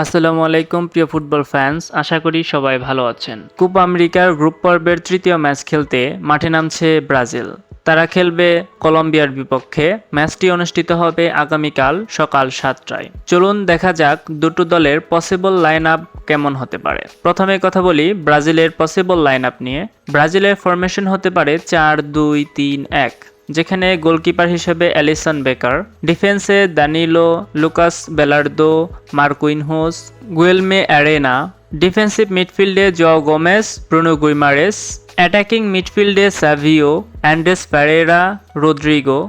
আসসালামু আলাইকুম, প্রিয় ফুটবল ফ্যান্স আশা করি সবাই ভালো আছেন। কুপ আমেরিকার গ্রুপ পর্বের তৃতীয় ম্যাচ খেলতে মাঠে নামছে ব্রাজিল। তারা খেলবে কলম্বিয়ার বিপক্ষে। ম্যাচটি অনুষ্ঠিত হবে আগামীকাল সকাল সাতটায়। চলুন দেখা যাক দুটো দলের পসিবল লাইন আপ কেমন হতে পারে। প্রথমে কথা বলি ব্রাজিলের পসিবল লাইন আপ নিয়ে। ব্রাজিলের ফরমেশন হতে পারে চার দুই তিন এক। যেখানে গোলকিপার হিসেবে অ্যালিসন বেকার, ডিফেন্সে Danilo Lucas Beraldo Marquinhos Guilherme Arana, defensive মিডফিল্ডে Joao Gomes Bruno Guimaraes, attacking মিডফিল্ডে Savio Andreas Pereira Rodrigo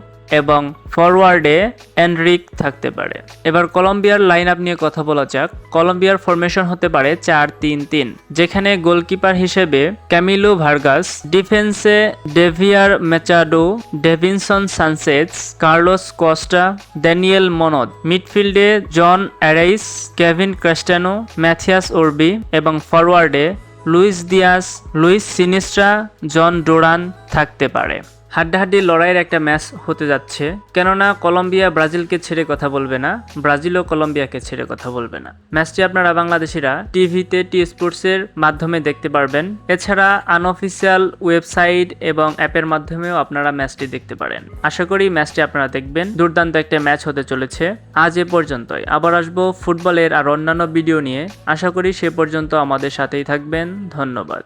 এবং ফরওয়ার্ডে এনরিক থাকতে পারে। এবার কলম্বিয়ার লাইন আপ নিয়ে কথা বলা যাক। কলম্বিয়ার ফরমেশন হতে পারে চার তিন তিন, যেখানে গোলকিপার হিসেবে ক্যামিলো ভার্গাস ডিফেন্সে Deiver Machado Davinson Sanchez Carlos Cuesta Daniel মনদ মিডফিল্ডে Jhon Arias Kevin Castano Matheus Uribe এবং ফরওয়ার্ডে Luis Diaz Luis Sinisterra Jhon Duran থাকতে পারে। হাড্ডাহাড্ডি লড়াইয়ের একটা ম্যাচ হতে যাচ্ছে। কেননা কলম্বিয়া ব্রাজিলকে ছেড়ে কথা বলবে না, ব্রাজিলও কলম্বিয়াকে ছেড়ে কথা বলবে না। ম্যাচটি আপনারা বাংলাদেশিরা টিভিতে, টি স্পোর্টসের মাধ্যমে দেখতে পারবেন। এছাড়া আনঅফিসিয়াল ওয়েবসাইট এবং অ্যাপের মাধ্যমেও আপনারা ম্যাচটি দেখতে পারেন। আশা করি ম্যাচটি আপনারা দেখবেন। দুর্দান্ত একটা ম্যাচ হতে চলেছে। আজ এ পর্যন্তই। আবার আসব ফুটবলের আর অন্যান্য ভিডিও নিয়ে। আশা করি সে পর্যন্ত আমাদের সাথেই থাকবেন। ধন্যবাদ।